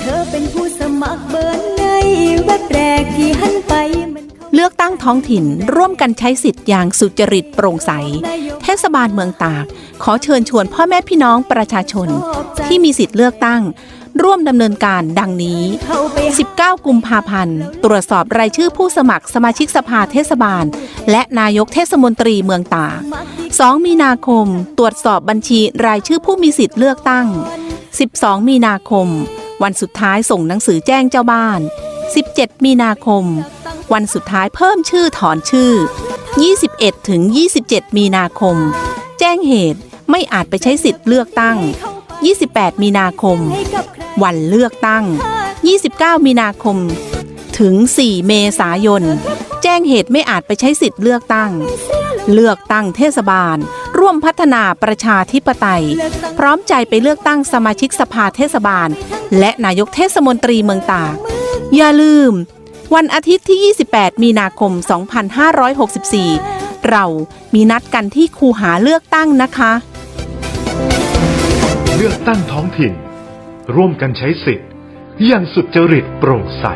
เธอเป็นผู้สมัครเบอร์ในเว็บแรกที่หันไปมันเข้าเลือกตั้งท้องถิ่นร่วมกันใช้สิทธิ์อย่างสุจริตโปร่งใส เทศบาลเมืองตาก ขอเชิญชวนพ่อแม่พี่น้องประชาชน ที่มีสิทธิ์เลือกตั้ง ร่วมดำเนินการดังนี้ 19 กุมภาพันธ์ ตรวจสอบรายชื่อผู้สมัครสมาชิกสภาเทศบาล และนายกเทศมนตรีเมืองตาก 2 มีนาคม ตรวจสอบบัญชีรายชื่อผู้มีสิทธิ์เลือกตั้ง 12 มีนาคม วันสุดท้ายส่งหนังสือแจ้งเจ้าบ้าน 17 มีนาคม วันสุดท้ายเพิ่มชื่อถอนชื่อ 21ถึง27 มีนาคม แจ้งเหตุไม่อาจไปใช้สิทธิ์เลือกตั้ง 28 มีนาคม วันเลือกตั้ง 29 มีนาคม ถึง 4 เมษายน แจ้งเหตุไม่อาจไปใช้สิทธิ์เลือกตั้ง เลือกตั้งเทศบาล ร่วมพัฒนาประชาธิปไตย พร้อมใจไปเลือกตั้งสมาชิกสภาเทศบาล และนายกเทศมนตรีเมืองตากอย่าลืม วันอาทิตย์ที่ 28 มีนาคม 2564 เรามีนัดกันที่คูหาเลือกตั้งนะคะ เลือกตั้งท้องถิ่น ร่วมกันใช้สิทธิ์อย่างสุดจริตโปร่งใส